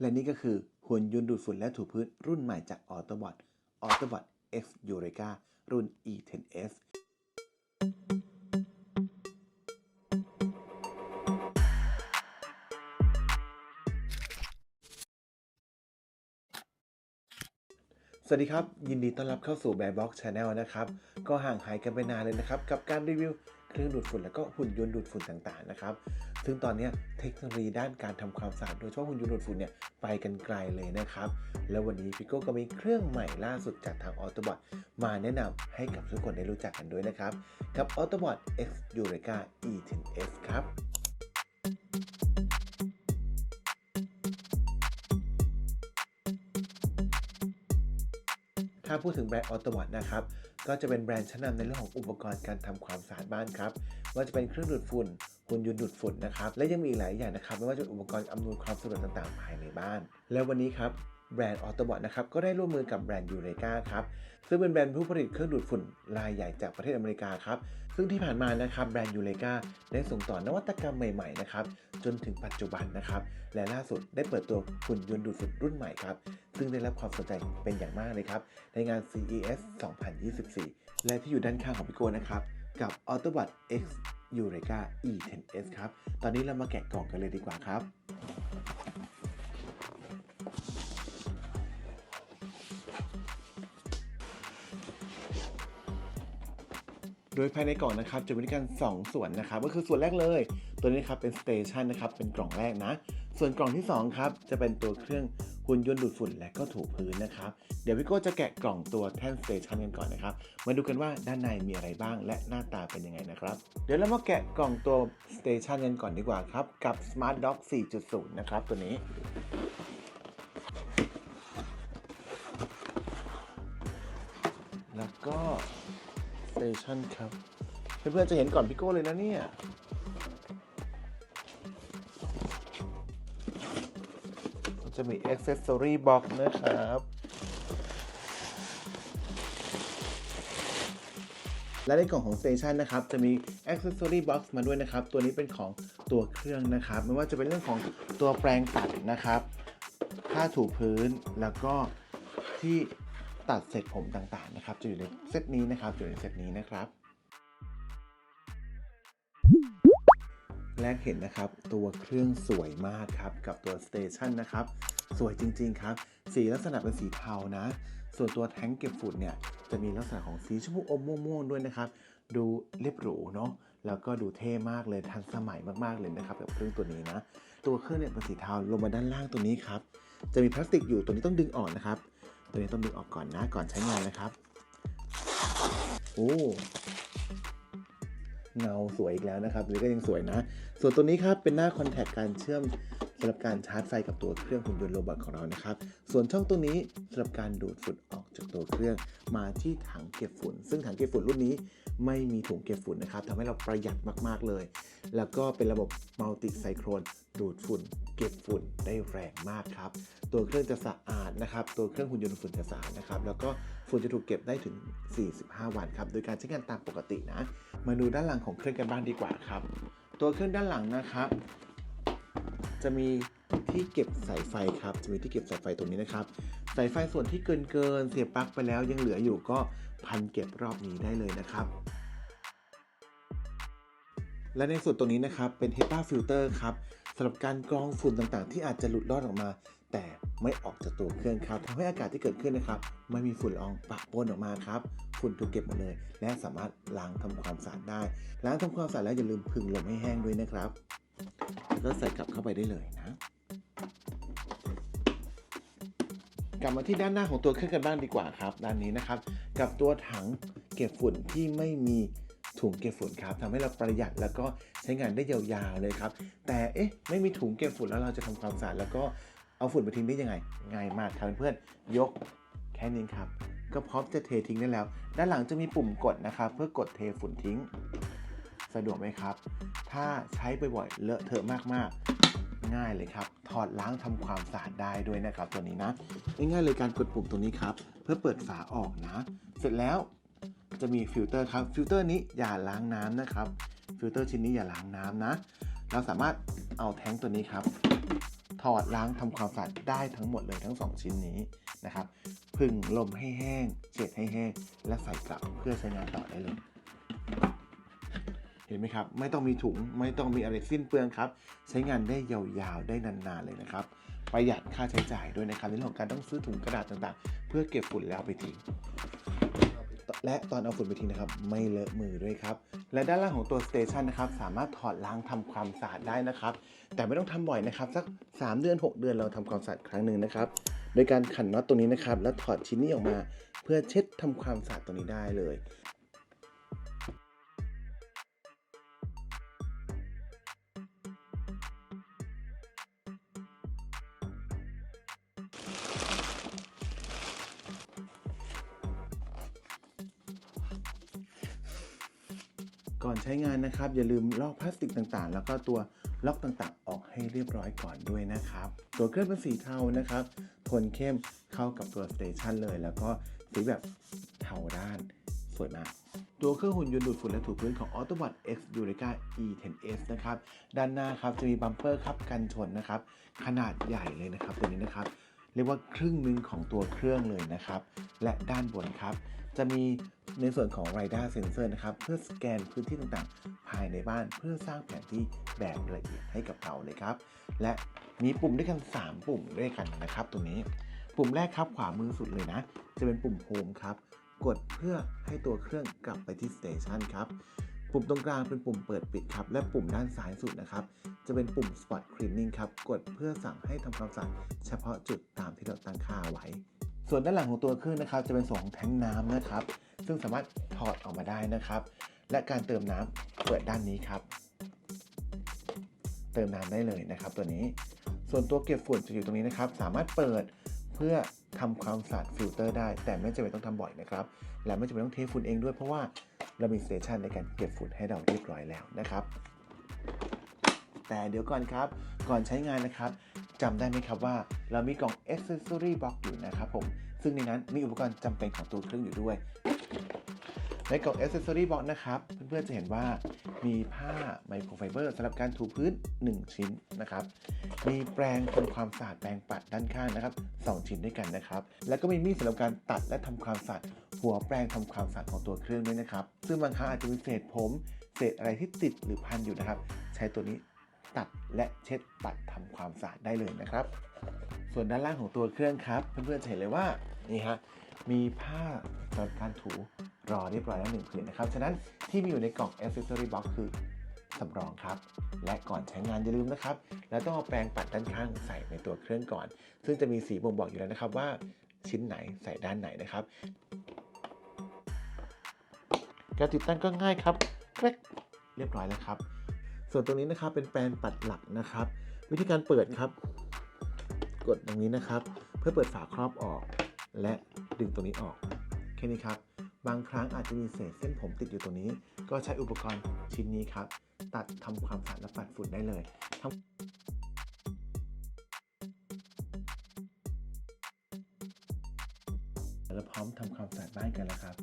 และนี่ก็คือหุ่นยนต์ดูดฝุ่นและถูพื้นรุ่นใหม่จาก Autobot Autobot X Eureka รุ่น E10S สวัสดีครับ ยินดีต้อนรับเข้าสู่ b a r Box Channel นะครับ ก็ห่างหายกันไปนานเลยนะครับ กับการรีวิวเครื่องดูดฝุ่นและก็หุ่นยนต์ดูดฝุ่นต่างๆนะครับ ซึ่งตอนนี้เทคโนโลยีด้านการทำความสะอาดโดยเฉพาะหุ่นยนต์ดูดฝุ่นเนี่ยไปกันไกลเลยนะครับ แล้ววันนี้พี่โก้ก็มีเครื่องใหม่ล่าสุดจากทาง Autobot มาแนะนำให้กับทุกคนได้รู้จักกันด้วยนะครับ กับ Autobot X Eureka E10S ครับถ้าพูดถึงแบรนด์ Autobot นะครับ ก็จะเป็นแบรนด์ชั้นนำในเรื่องของอุปกรณ์การทำความสะอาดบ้านครับ ว่าจะเป็นเครื่องดูดฝุ่น หุ่นยนต์ดูดฝุ่นนะครับ และยังมีอีกหลายอย่างนะครับไม่ว่าจะเป็นอุปกรณ์อำนวยความสะดวกต่างๆ ภายในบ้าน แล้ววันนี้ครับแบรนด์ Autobot นะครับก็ได้ร่วมมือกับแบรนด์ Eureka ครับซึ่งเป็นแบรนด์ผู้ผลิตเครื่องดูดฝุ่นรายใหญ่จากประเทศอเมริกาครับซึ่งที่ผ่านมานะครับแบรนด์ Eureka ได้ส่งต่อนวัตกรรมใหม่ๆนะครับจนถึงปัจจุบันนะครับและล่าสุดได้เปิดตัวหุ่นยนต์ดูดฝุ่นรุ่นใหม่ครับซึ่งได้รับความสนใจเป็นอย่างมากเลยครับในงาน CES 2024 และที่อยู่ด้านข้างของพี่โก้นะครับกับ Autobot X Eureka E10S ครับ ตอนนี้เรามาแกะกล่องกันเลยดีกว่าครับ โดยภายในกล่องนะครับจะมีด้วยกัน 2 ส่วนนะครับ ก็คือส่วนแรกเลย ตัวนี้ครับเป็นสเตชันนะครับ เป็นกล่องแรกนะ ส่วนกล่องที่ 2 ครับ จะเป็นตัวเครื่อง หุ่นยนต์ดูดฝุ่นและก็ถูพื้นนะครับ เดี๋ยวพี่โก้จะแกะกล่องตัวแท่นสเตชันกันก่อนนะครับ มาดูกันว่าด้านในมีอะไรบ้างและหน้าตาเป็นยังไงนะครับ เดี๋ยวเรามาแกะกล่องตัวสเตชันกันก่อนดีกว่าครับ กับ Smart Dock 4.0 นะครับตัวนี้แล้วก็สเตชันครับ เพื่อนๆจะเห็นก่อนพี่โก้เลยนะเนี่ย จะมี accessory box นะครับ และในกล่องของ Station นะครับ จะมี accessory box มาด้วยนะครับ ตัวนี้เป็นของตัวเครื่องนะครับ ไม่ว่าจะเป็นเรื่องของตัวแปรงตัดนะครับผ้าถูพื้นแล้วก็ที่ตัดเสร็จผมต่างๆนะครับ จะอยู่ในเซตนี้นะครับอยู่ในเซตนี้นะครับ แรกเห็นนะครับ ตัวเครื่องสวยมากครับ กับตัวสเตชันนะครับ สวยจริง ๆ ครับ สีลักษณะเป็นสีเทานะ ส่วนตัวแท้งเก็บฝุ่นเนี่ยจะมีลักษณะของสีชมพูอมม่วงๆด้วยนะครับ ดูเรียบหรูเนาะแล้วก็ดูเท่มากเลยทันสมัยมากๆเลยนะครับกับเครื่องตัวนี้นะ ตัวเครื่องเนี่ยเป็นสีเทาลงมาด้านล่างตัวนี้ครับจะมีพลาสติกอยู่ตัวนี้ต้องดึงออกนะครับ ตัวนี้ต้องดึงออกก่อนนะก่อนใช้งานนะครับโอ้ เงาสวยอีกแล้วนะครับหรือก็ยังสวยนะ ส่วนตัวนี้ครับเป็นหน้าคอนแทคการเชื่อม สำหรับการชาร์จไฟกับตัวเครื่องหุ่นยนต์โรบอทของเรานะครับ ส่วนช่องตรงนี้สำหรับการดูดฝุ่นออกจากตัวเครื่องมาที่ถังเก็บฝุ่น ซึ่งถังเก็บฝุ่นรุ่นนี้ไม่มีถุงเก็บฝุ่นนะครับทำให้เราประหยัดมากๆเลย แล้วก็เป็นระบบมัลติไซโครนดูดฝุ่น เก็บฝุ่นได้แรงมากครับ ตัวเครื่องจะสะอาดนะครับ ตัวเครื่องหุ่นยนต์ฝุ่นจะสะอาดนะครับ แล้วก็ฝุ่นจะถูกเก็บได้ถึง 45 วันครับ โดยการใช้งานตามปกตินะ มาดูด้านหลังของเครื่องกันบ้างดีกว่าครับ ตัวเครื่องด้านหลังนะครับ จะมีที่เก็บสายไฟครับ จะมีที่เก็บสายไฟตรงนี้นะครับ สายไฟส่วนที่เกินเกินเสียบปลั๊กไปแล้วยังเหลืออยู่ก็พันเก็บรอบนี้ได้เลยนะครับและในส่วนตรงนี้นะครับเป็น HEPA filter ครับสำหรับการกรองฝุ่นต่างๆ ที่อาจจะหลุดรอดออกมา แต่ไม่ออกจากตัวเครื่องครับทำให้อากาศที่เกิดขึ้นนะครับไม่มีฝุ่นละอองปะปนออกมาครับฝุ่นถูกเก็บหมดเลย และสามารถล้างทำความสะอาดได้ ล้างทำความสะอาดแล้วอย่าลืมพึ่งลมให้แห้งด้วยนะครับ แล้วใส่กลับเข้าไปได้เลยนะกลับมาที่ด้านหน้าของตัวเครื่องกันบ้างดีกว่าครับ ด้านนี้นะครับ กับตัวถังเก็บฝุ่นที่ไม่มีถุงเก็บฝุ่นครับทำให้เราประหยัดแล้วก็ใช้งานได้ยาวๆเลยครับ แต่เอ๊ะไม่มีถุงเก็บฝุ่นแล้วเราจะทำความสะอาดแล้วก็เอาฝุ่นไปทิ้งได้ยังไง ง่ายมากครับเพื่อนๆยกแค่นี้ครับ ก็พร้อมจะเททิ้งได้แล้ว ด้านหลังจะมีปุ่มกดนะครับ เพื่อกดเทฝุ่นทิ้ง สะดวกไหมครับ ถ้าใช้บ่อยๆเลอะเทอะมากๆ ง่ายเลยครับ ถอดล้างทำความสะอาดได้ด้วยนะครับตัวนี้นะ ง่ายๆเลยการกดปุ่มตรงนี้ครับ เพื่อเปิดฝาออกนะ เสร็จแล้วจะมีฟิลเตอร์ครับ ฟิลเตอร์นี้อย่าล้างน้ำนะครับ ฟิลเตอร์ชิ้นนี้อย่าล้างน้ำนะ เราสามารถเอาแท้งตัวนี้ครับ ถอดล้างทำความสะอาดได้ทั้งหมดเลยทั้ง 2 ชิ้นนี้นะครับ พึ่งลมให้แห้ง เช็ดให้แห้ง และใส่กลับเพื่อใช้งานต่อได้เลย เห็นไหมครับ ไม่ต้องมีถุงไม่ต้องมีอะไรสิ้นเปลืองครับ ใช้งานได้ยาวๆได้นานๆเลยนะครับ ประหยัดค่าใช้จ่ายด้วยนะครับในเรื่องของการต้องซื้อถุงกระดาษต่างๆ เพื่อเก็บฝุ่นแล้วไปทิ้งและตอนเอาฝุ่นไปทิ้งนะครับ ไม่เลอะมือด้วยครับ และด้านล่างของตัวสเตชันนะครับ สามารถถอดล้างทำความสะอาดได้นะครับ แต่ไม่ต้องทำบ่อยนะครับ สัก 3 เดือน 6 เดือนเราทำความสะอาดครั้งหนึ่งนะครับ โดยการขันน็อตตรงนี้นะครับ แล้วถอดชิ้นนี้ออกมา เพื่อเช็ดทำความสะอาดตรงนี้ได้เลย ก่อนใช้งานนะครับ อย่าลืมลอกพลาสติกต่างๆ แล้วก็ตัวล็อกต่างๆ ออกให้เรียบร้อยก่อนด้วยนะครับ ตัวเครื่องเป็นสีเทานะครับโทนเข้มเข้ากับตัวสเตชันเลย แล้วก็สีแบบเทาด้านสวยมากตัวเครื่องหุ่นยนต์ดูดฝุ่นและถูพื้นของ Autobot X Eureka E10S นะครับด้านหน้าครับจะมีบัมเปอร์ครับกันชนนะครับ ขนาดใหญ่เลยนะครับตัวนี้นะครับเรียกว่าครึ่งหนึ่งของตัวเครื่องเลยนะครับ และด้านบนครับ จะมี ในส่วนของ Radar Sensor นะครับเพื่อสแกนพื้นที่ต่างๆ ภายในบ้านเพื่อสร้างแผนที่แบบละเอียดให้กับเราเลยครับ และมีปุ่มด้วยกัน 3 ปุ่มด้วยกันนะครับตรงนี้ ปุ่มแรกครับขวามือสุดเลยนะ จะเป็นปุ่ม Home ครับกดเพื่อให้ตัวเครื่องกลับไปที่ Station ครับปุ่มตรงกลางเป็นปุ่มเปิดปิดครับและปุ่มด้านซ้ายสุดนะครับ จะเป็นปุ่ม Spot Cleaning ครับกดเพื่อสั่งให้ทำความสะอาดเฉพาะจุดตามที่เราตั้งค่าไว้ ส่วนด้านหลังของตัวเครื่องนะครับ จะเป็นส่วนของแทงน้ำนะครับ ซึ่งสามารถถอดออกมาได้นะครับ และการเติมน้ำเปิดด้านนี้ครับ เติมน้ำได้เลยนะครับ ตัวนี้ ส่วนตัวเก็บฝุ่นจะอยู่ตรงนี้นะครับ สามารถเปิดเพื่อทำความสะอาดฟิลเตอร์ได้ แต่ไม่จำเป็นต้องทำบ่อยนะครับ และไม่จำเป็นต้องเทฝุ่นเองด้วยเพราะว่าเรามีสเตชันในการเก็บฝุ่นให้เราเรียบร้อยแล้วนะครับ แต่เดี๋ยวก่อนครับ ก่อนใช้งานนะครับ จำได้ไหมครับว่า เรามีกล่อง accessory box อยู่นะครับผม ซึ่งในนั้นมีอุปกรณ์จำเป็นของตัวเครื่องอยู่ด้วย ในกล่อง accessory box นะครับ เพื่อนๆจะเห็นว่ามีผ้าไมโครไฟเบอร์สำหรับการถูพื้น 1 ชิ้นนะครับ มีแปรงทำความสะอาดแปรงปัดด้านข้างนะครับ 2 ชิ้นด้วยกันนะครับ แล้วก็มีมีดสำหรับการตัดและทำความสะอาดหัวแปรงทำความสะอาดของตัวเครื่องด้วยนะครับ ซึ่งบางครั้งอาจจะมีเศษผม เศษอะไรที่ติดหรือพันอยู่นะครับ ใช้ตัวนี้ ตัดและเช็ดปัดทำความสะอาดได้เลยนะครับ ส่วนด้านล่างของตัวเครื่องครับ เพื่อนๆจะเห็นเลยว่านี่ฮะมีผ้าสำหรับการถูรอเรียบร้อยแล้วหนึ่งผืนนะครับ ฉะนั้นที่มีอยู่ในกล่อง accessory box คือสำรองครับ และก่อนใช้งานอย่าลืมนะครับ แล้วต้องเอาแปรงปัดด้านข้างใส่ในตัวเครื่องก่อน ซึ่งจะมีสีบ่งบอกอยู่แล้วนะครับว่าชิ้นไหนใส่ด้านไหนนะครับ การติดตั้งก็ง่ายครับแกรกเรียบร้อยแล้วครับ ส่วนตรงนี้นะครับเป็นแปรงปัดหลักนะครับ วิธีการเปิดครับ กดตรงนี้นะครับ เพื่อเปิดฝาครอบออก และดึงตรงนี้ออกแค่นี้ครับ บางครั้งอาจจะมีเศษเส้นผมติดอยู่ตรงนี้ ก็ใช้อุปกรณ์ชิ้นนี้ครับ ตัดทำความสะอาดและปัดฝุ่นได้เลยทำแล้วพร้อมทำความสะอาดบ้านกันแล้วครับ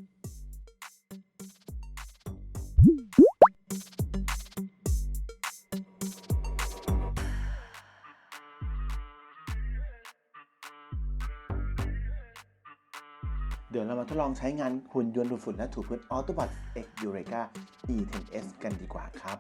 มาทดลองใช้งานหุ่นยนต์ดูดฝุ่นและถูพื้น Autobot X Eureka E10S กันดีกว่าครับ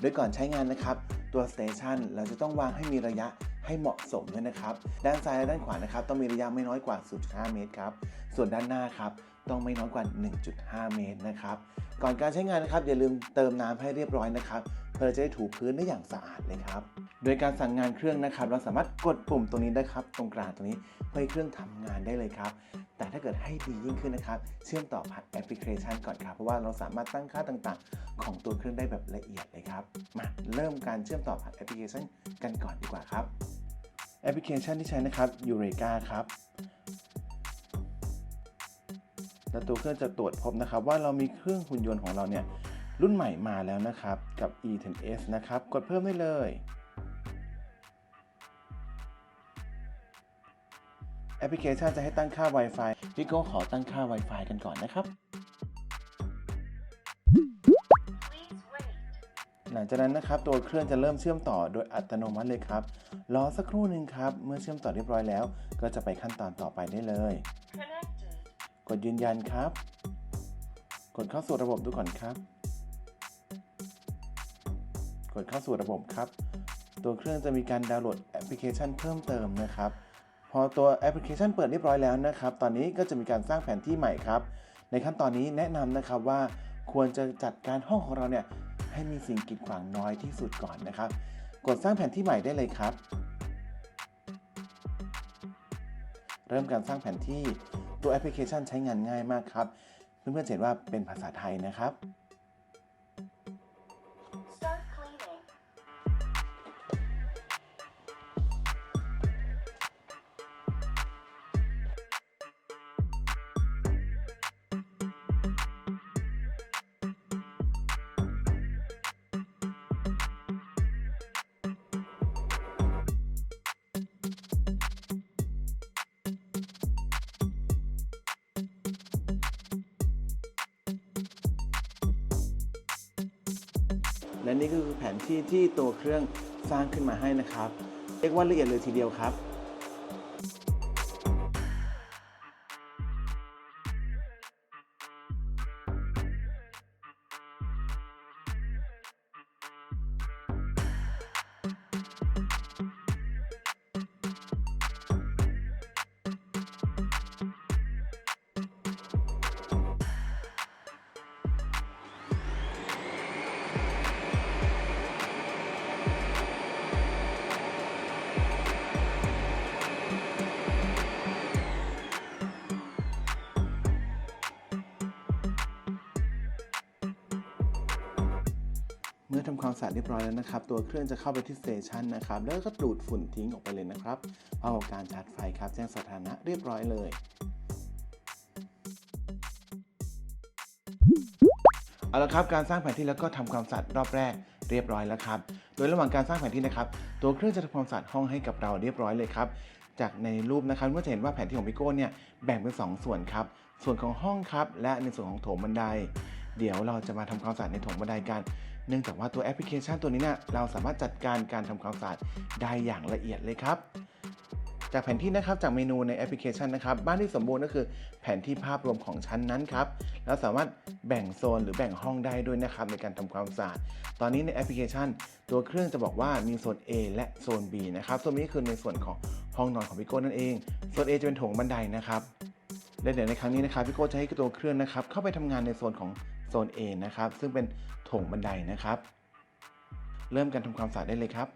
โดยก่อนใช้งานนะครับ ตัวสเตชันเราจะต้องวางให้มีระยะให้เหมาะสมด้วยนะครับ ด้านซ้ายและด้านขวานะครับ ต้องมีระยะไม่น้อยกว่า 0.5 เมตรครับ ส่วนด้านหน้าครับต้องไม่น้อยกว่า 1.5 เมตรนะครับ ก่อนการใช้งานนะครับอย่าลืมเติมน้ำให้เรียบร้อยนะครับ พื่อจะได้ถูพื้นได้อย่างสะอาดเลยครับ โดยการสั่งงานเครื่องนะครับ เราสามารถกดปุ่มตรงนี้ได้ครับ ตรงกลางตรงนี้เพื่อให้เครื่องทำงานได้เลยครับ แต่ถ้าเกิดให้ดียิ่งขึ้นนะครับ เชื่อมต่อผ่านแอปพลิเคชันก่อนครับ เพราะว่าเราสามารถตั้งค่าต่างๆ ของตัวเครื่องได้แบบละเอียดเลยครับ มาเริ่มการเชื่อมต่อผ่านแอปพลิเคชันกันก่อนดีกว่าครับ แอปพลิเคชันที่ใช้นะครับ Eureka ครับแล้วตัวเครื่องจะตรวจพบนะครับว่าเรามีเครื่องหุ่นยนต์ของเราเนี่ย รุ่นใหม่มาแล้วนะครับ กับ E10S นะครับ กดเพิ่มได้เลย แอปพลิเคชันจะให้ตั้งค่า Wi-Fi พี่โก้ขอตั้งค่า Wi-Fi กันก่อนนะครับ หลังจากนั้นนะครับ ตัวเครื่องจะเริ่มเชื่อมต่อโดยอัตโนมัติเลยครับ รอสักครู่หนึ่งครับ เมื่อเชื่อมต่อเรียบร้อยแล้ว ก็จะไปขั้นตอนต่อไปได้เลย Connected. กดยืนยันครับ กดเข้าสู่ระบบดูก่อนครับก ดเข้าสู่ระบบครับ ตัวเครื่องจะมีการดาวน์โหลดแอปพลิเคชันเพิ่มเติมนะครับ พอตัวแอปพลิเคชันเปิดเรียบร้อยแล้วนะครับ ตอนนี้ก็จะมีการสร้างแผนที่ใหม่ครับ ในขั้นตอนนี้แนะนำนะครับว่าควรจะจัดการห้องของเราเนี่ยให้มีสิ่งกีดขวางน้อยที่สุดก่อนนะครับ กดสร้างแผนที่ใหม่ได้เลยครับ เริ่มการสร้างแผนที่ตัวแอปพลิเคชันใช้งานง่ายมากครับ เพื่อนๆเห็นว่าเป็นภาษาไทยนะครับ ที่ตัวเครื่องสร้างขึ้นมาให้นะครับ เรียกว่าละเอียดเลยทีเดียวครับ ร้อยแล้วนะครับ ตัวเครื่องจะเข้าไปที่สเตชันนะครับ แล้วก็ดูดฝุ่นทิ้งออกไปเลยนะครับเอาการชาร์จไฟครับ แจ้งสถานะเรียบร้อยเลยเอาละครับการสร้างแผนที่แล้วก็ทำความสะอาดรอบแรกเรียบร้อยแล้วครับ โดยระหว่างการสร้างแผนที่นะครับ ตัวเครื่องจะทำความสะอาดห้องให้กับเราเรียบร้อยเลยครับ จากในรูปนะครับก็จะเห็นว่าแผนที่ของพี่โก้เนี่ยแบ่งเป็น 2 ส่วนครับ ส่วนของห้องครับ และในส่วนของโถงบันได เดี๋ยวเราจะมาทำความสะอาดในโถงบันไดกัน เนื่องจากว่าตัวแอปพลิเคชันตัวนี้เนี่ยเราสามารถจัดการการทำความสะอาดได้อย่างละเอียดเลยครับจากแผนที่นะครับจากเมนูในแอปพลิเคชันนะครับบ้านที่สมบูรณ์ก็คือแผนที่ภาพรวมของชั้นนั้นครับแล้วสามารถแบ่งโซนหรือแบ่งห้องได้ด้วยนะครับในการทำความสะอาดตอนนี้ในแอปพลิเคชัน ตัวเครื่องจะบอกว่ามีโซน A และโซน B นะครับโซนนี้คือในส่วนของห้องนอนของพี่โก้นั่นเองโซน A จะเป็นโถงบันไดนะครับและเดี๋ยวในครั้งนี้นะครับพี่โก้จะให้ตัวเครื่องนะครับเข้าไปทำงานในโซนของ โซน A นะครับ ซึ่งเป็นถงบันไดนะครับ เริ่มการทำความสะอาดได้เลยครับ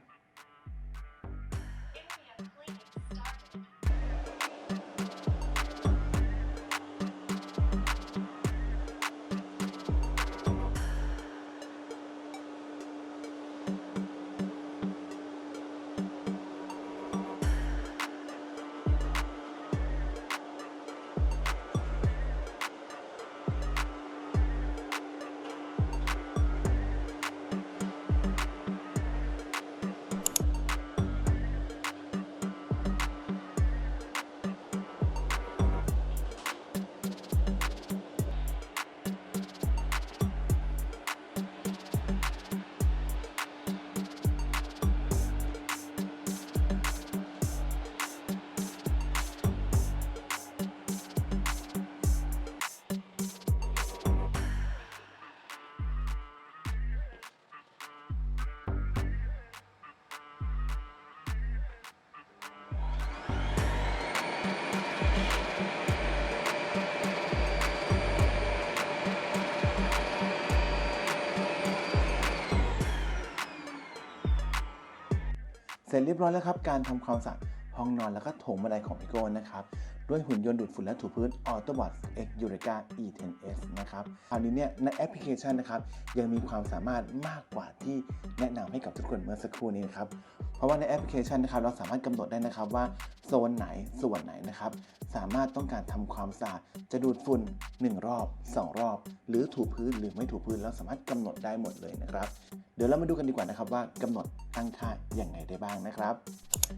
เสร็จเรียบร้อยแล้วครับ การทำความสะอาดห้องนอนแล้วก็โถงบันไดของพี่โก้นะครับ ด้วยหุ่นยนต์ดูดฝุ่นและถูพื้น Autobot X Eureka E10S นะครับคราวนี้เนี่ยในแอปพลิเคชันนะครับยังมีความสามารถมากกว่าที่แนะนำให้กับทุกคนเมื่อสักครู่นี้นะครับเพราะว่าในแอปพลิเคชันนะครับเราสามารถกำหนดได้นะครับว่าโซนไหนส่วนไหนนะครับสามารถต้องการทำความสะอาดจะดูดฝุ่น 1 รอบ 2 รอบ หรือถูพื้นหรือไม่ถูพื้นเราสามารถกำหนดได้หมดเลยนะครับเดี๋ยวเรามาดูกันดีกว่านะครับว่ากำหนดตั้งค่าอย่างไรได้บ้างนะครับ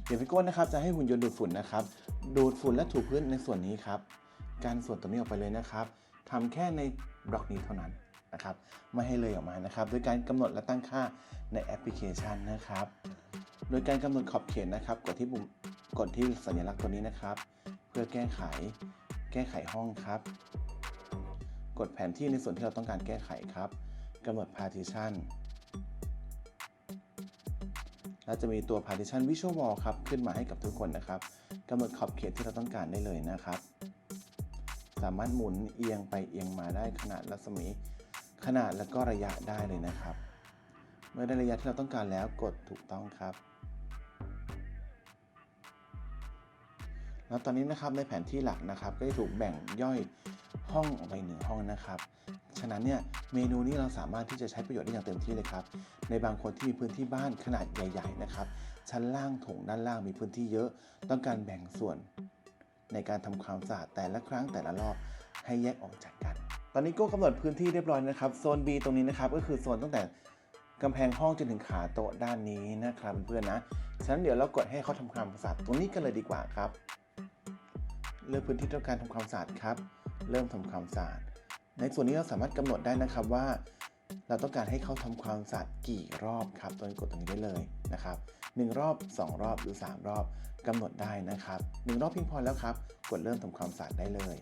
เดี๋ยวพี่โก้นะครับจะให้หุ่นยนต์ดูดฝุ่นนะครับ ดูดฝุ่นและถูพื้นในส่วนนี้ครับ การส่วนตรงนี้ออกไปเลยนะครับทำแค่ในบล็อกนี้เท่านั้นนะครับ ไม่ให้เลยออกมานะครับ โดยการกำหนดและตั้งค่าในแอปพลิเคชันนะครับ โดยการกำหนดขอบเขตนะครับ กดที่ปุ่มกดที่สัญลักษณ์ตัวนี้นะครับ เพื่อแก้ไข แก้ไขห้องครับ กดแผนที่ในส่วนที่เราต้องการแก้ไขครับกำหนด partition แล้วจะมีตัว partition visual wall ครับ ขึ้นมาให้กับทุกคนนะครับ กำหนดขอบเขตที่เราต้องการได้เลยนะครับ สามารถหมุนเอียงไปเอียงมาได้ขนาดรัศมีขนาดและก็ระยะได้เลยนะครับ เมื่อได้ระยะที่เราต้องการแล้วกดถูกต้องครับ แล้วตอนนี้นะครับในแผนที่หลักนะครับ ก็จะถูกแบ่งย่อยห้องออกไปหนึ่งห้องนะครับ ฉะนั้นเนี่ยเมนูนี้เราสามารถที่จะใช้ประโยชน์ได้อย่างเต็มที่เลยครับ ในบางคนที่มีพื้นที่บ้านขนาดใหญ่ ๆ นะครับ ชั้นล่างถงด้านล่างมีพื้นที่เยอะ ต้องการแบ่งส่วน ในการทำความสะอาดแต่ละครั้งแต่ละรอบให้แยกออกจากกัน ตอนนี้ก็กำหนดพื้นที่เรียบร้อยนะครับ โซน B ตรงนี้นะครับ ก็คือโซนตั้งแต่กำแพงห้องจนถึงขาโต๊ะด้านนี้นะครับเพื่อนๆนะ ฉะนั้นเดี๋ยวเรากดให้เขาทำความสะอาดตรงนี้กันเลยดีกว่าครับ เลือกพื้นที่ต้องการทำความสะอาดครับ เริ่มทำความสะอาด ในส่วนนี้เราสามารถกำหนดได้นะครับว่า เราต้องการให้เขาทำความสะอาดกี่รอบครับตรงนี้กดตรงนี้ได้เลยนะครับ1รอบ 2 รอบหรือ 3 รอบกำหนดได้นะครับ1รอบเพียงพอแล้วครับ กดเริ่มทำความสะอาดได้เลย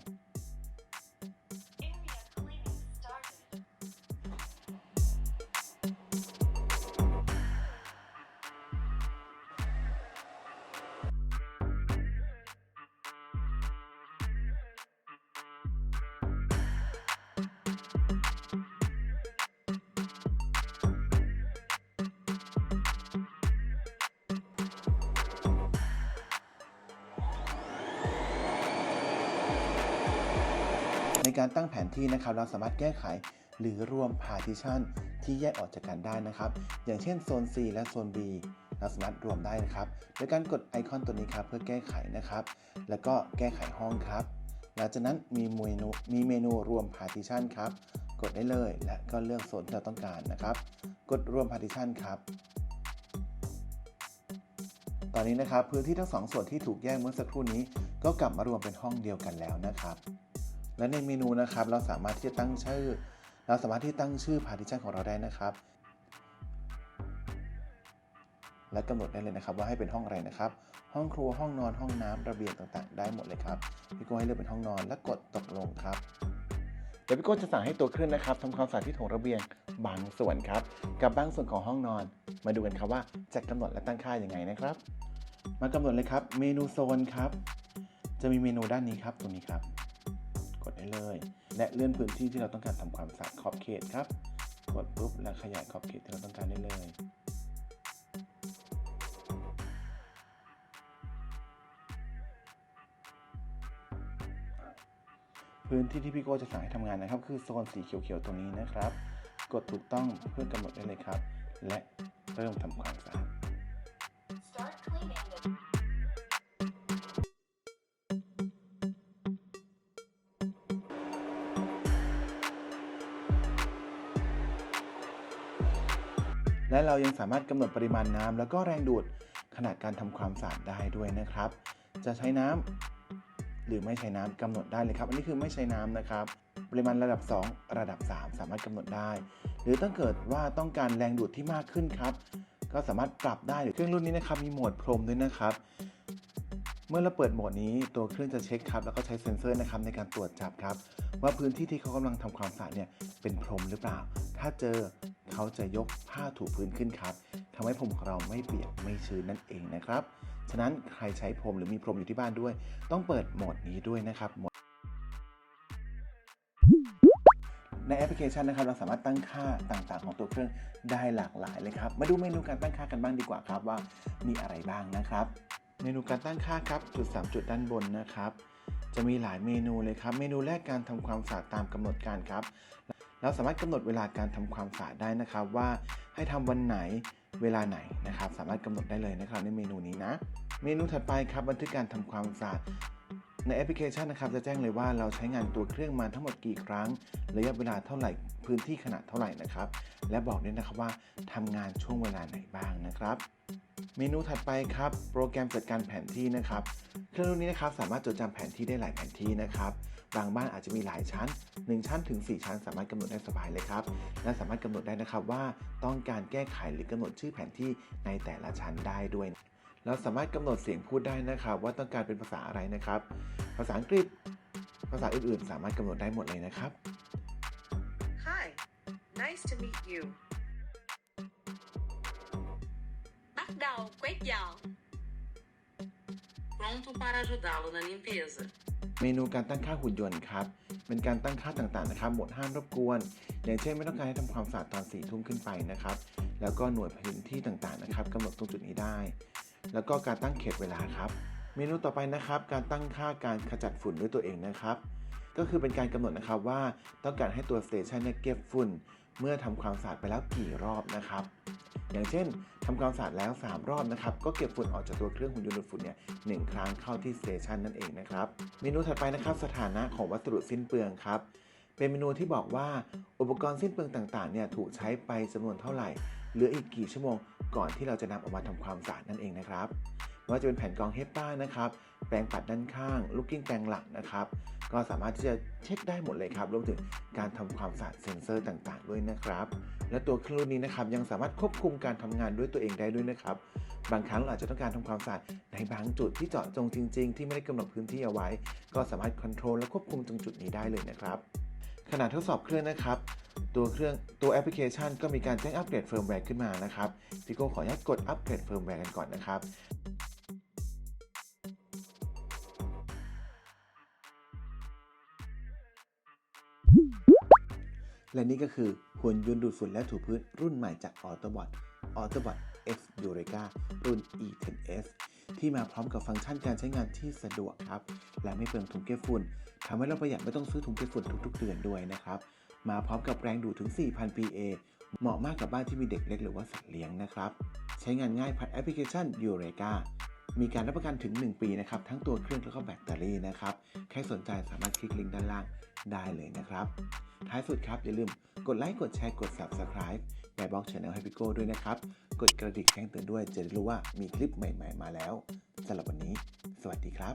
ที่นะครับเราสามารถแก้ไขหรือรวม partition ที่แยกออกจากกันได้นะครับ อย่างเช่นโซน C และโซน B เราสามารถรวมได้นะครับ โดยการกดไอคอนตัวนี้ครับเพื่อแก้ไขนะครับ แล้วก็แก้ไขห้องครับ หลังจากนั้นมีเมนูมีเมนูรวม partition ครับ กดได้เลยและก็เลือกโซนที่เราต้องการนะครับ กดรวม partition ครับ ตอนนี้นะครับพื้นที่ทั้งสองส่วนที่ถูกแยกเมื่อสักครู่นี้ ก็กลับมารวมเป็นห้องเดียวกันแล้วนะครับ และในเมนูนะครับ เราสามารถที่จะตั้งชื่อ เราสามารถที่ตั้งชื่อ partition ของเราได้นะครับ และกำหนดได้เลยนะครับ ว่าให้เป็นห้องอะไรนะครับ ห้องครัวห้องนอนห้องน้ำระเบียงต่างๆ ได้หมดเลยครับพี่โก้ให้เลือกเป็นห้องนอนและกดตกลงครับเดี๋ยวพี่โก้จะสั่งให้ตัวเครื่องนะครับทำความสะอาดที่โถงระเบียงบางส่วนครับ กับบางส่วนของห้องนอน มาดูกันครับว่าจะกำหนดและตั้งค่ายังไงนะครับ มากำหนดเลยครับ เมนูโซนครับ จะมีเมนูด้านนี้ครับตรงนี้ครับ กดได้เลย และเลื่อนพื้นที่ที่เราต้องการทำความสะอาดขอบเขตครับ กดปุ๊บแล้วขยายขอบเขตที่เราต้องการได้เลยพื้นที่ที่พี่โก้จะสั่งให้ทำงานนะครับ คือโซนสีเขียวๆตรงนี้นะครับ กดถูกต้องเพื่อกำหนดได้เลยครับ และเริ่มทำความสะอาด และเรายังสามารถกำหนดปริมาณน้ำแล้วก็แรงดูดขนาดการทำความสะอาดได้ด้วยนะครับ จะใช้น้ำหรือไม่ใช้น้ำกำหนดได้เลยครับ อันนี้คือไม่ใช้น้ำนะครับ ปริมาณระดับ 2 ระดับ 3 สามารถกำหนดได้ หรือถ้าเกิดว่าต้องการแรงดูดที่มากขึ้นครับ ก็สามารถปรับได้เครื่องรุ่นนี้นะครับมีโหมดพรมด้วยนะครับ เมื่อเราเปิดโหมดนี้ตัวเครื่องจะเช็คครับแล้วก็ใช้เซ็นเซอร์นะครับในการตรวจจับครับ ว่าพื้นที่ที่เขากำลังทำความสะอาดเนี่ยเป็นพรมหรือเปล่า ถ้าเจอ เขาจะยกผ้าถูพื้นขึ้นครับทำให้ผมของเราไม่เปียกไม่ชื้นนั่นเองนะครับ ฉะนั้นใครใช้พรมหรือมีพรมอยู่ที่บ้านด้วย ต้องเปิดโหมดนี้ด้วยนะครับโหมดในแอปพลิเคชันนะครับเราสามารถตั้งค่าต่างๆ ของตัวเครื่องได้หลากหลายเลยครับ มาดูเมนูการตั้งค่ากันบ้างดีกว่าครับว่ามีอะไรบ้างนะครับ เมนูการตั้งค่าครับจุด 3 จุดด้านบนนะครับ จะมีหลายเมนูเลยครับ เมนูแรกการทำความสะอาดตามกำหนดการครับ เราสามารถกำหนดเวลาการทำความสะอาดได้นะครับว่าให้ทำวันไหนเวลาไหนนะครับ สามารถกำหนดได้เลยนะครับในเมนูนี้นะ เมนูถัดไปครับบันทึกการทำความสะอาดในแอปพลิเคชันนะครับจะแจ้งเลยว่าเราใช้งานตัวเครื่องมาทั้งหมดกี่ครั้ง ระยะเวลาเท่าไหร่พื้นที่ขนาดเท่าไหร่นะครับ และบอกด้วยนะครับว่าทำงานช่วงเวลาไหนบ้างนะครับ เมนูถัดไปครับ โปรแกรมจัดการแผนที่นะครับ เครื่องรุ่นนี้นะครับสามารถจดจำแผนที่ได้หลายแผนที่นะครับ บางบ้านอาจจะมีหลายชั้น 1 ชั้นถึง 4 ชั้น สามารถกำหนดได้สบายเลยครับ และสามารถกำหนดได้นะครับว่าต้องการแก้ไขหรือกำหนดชื่อแผนที่ในแต่ละชั้นได้ด้วย เราสามารถกำหนดเสียงพูดได้นะครับ ว่าต้องการเป็นภาษาอะไรนะครับ ภาษาอังกฤษ ภาษาอื่นๆ สามารถกำหนดได้หมดเลยนะครับ Hi, nice to meet you. Bắt đầu quét dọn. Pronto para ajudá-lo na limpeza. เมนูการตั้งค่าหุ่นยนต์ครับ เป็นการตั้งค่าต่างๆนะครับ หมดห้ามรบกวน อย่างเช่นไม่ต้องการให้ทำความสะอาดตอนสี่ทุ่มขึ้นไปนะครับ แล้วก็หน่วยพื้นที่ต่างๆนะครับกำหนดตรงจุดนี้ได้ แล้วก็การตั้งเขตเวลาครับ เมนูต่อไปนะครับ การตั้งค่าการขจัดฝุ่นด้วยตัวเองนะครับ ก็คือเป็นการกำหนดนะครับว่าต้องการให้ตัวสเตชันเนี่ยเก็บฝุ่น เมื่อทำความสะอาดไปแล้วกี่รอบนะครับ อย่างเช่นทำความสะอาดแล้ว 3 รอบนะครับ ก็เก็บฝุ่นออกจากตัวเครื่องหุ่นยนต์ดูดฝุ่นเนี่ยหนึ่งครั้งเข้าที่สเตชันนั่นเองนะครับ เมนูถัดไปนะครับสถานะของวัสดุสิ้นเปลืองครับเป็นเมนูที่บอกว่าอุปกรณ์สิ้นเปลืองต่างๆเนี่ยถูกใช้ไปจำนวนเท่าไหร่ เหลืออีกกี่ชั่วโมง ก่อนที่เราจะนำออกมาทำความสะอาดนั่นเองนะครับไม่ว่าจะเป็นแผ่นกรองเฮปป้านะครับ แปรงปัดด้านข้างลูกกิ้งแปรงหลังนะครับ ก็สามารถที่จะเช็คได้หมดเลยครับรวมถึงการทำความสะอาดเซ็นเซอร์ต่างๆ ด้วยนะครับ และตัวเครื่องรุ่นนี้นะครับยังสามารถควบคุมการทำงานด้วยตัวเองได้ด้วยนะครับ บางครั้งเราอาจจะต้องการทำความสะอาดในบางจุดที่เจาะจงจริง ๆ ที่ไม่ได้กำหนดพื้นที่เอาไว้ ก็สามารถควบคุมและควบคุมตรงจุดนี้ได้เลยนะครับขณะทดสอบเครื่องนะครับ ตัวเครื่องตัวแอปพลิเคชันก็มีการแจ้งอัปเกรดเฟิร์มแวร์ขึ้นมานะครับพี่โก้ขออนุญาตกดอัปเกรดเฟิร์มแวร์กันก่อนนะครับ และนี่ก็คือหุ่นยนต์ดูดฝุ่นและถูพื้นรุ่นใหม่จาก Autobot Autobot X Eureka รุ่น E10S ที่มาพร้อมกับฟังก์ชันการใช้งานที่สะดวกครับ และไม่เปลืองถุงเก็บฝุ่นทำให้เราประหยัดไม่ต้องซื้อถุงเก็บฝุ่นทุกๆเดือนด้วยนะครับ มาพร้อมกับแรงดูดถึง 4,000 PA เหมาะมากกับบ้านที่มีเด็กเล็กหรือว่าสัตว์เลี้ยงนะครับ ใช้งานง่ายผ่านแอปพลิเคชัน Eureka มีการรับประกันถึง 1 ปีนะครับ ทั้งตัวเครื่องแล้วก็แบตเตอรี่นะครับ ใครสนใจสามารถคลิกลิงก์ด้านล่างได้เลยนะครับ ท้ายสุดครับ อย่าลืมกดไลค์กดแชร์กด Subscribe แบบ็อกช Channel ให้พี่โก้ด้วยนะครับ กดกระดิ่งแจ้งเตือนด้วยจะได้รู้ว่ามีคลิปใหม่ ๆ มาแล้วสำหรับวันนี้ สวัสดีครับ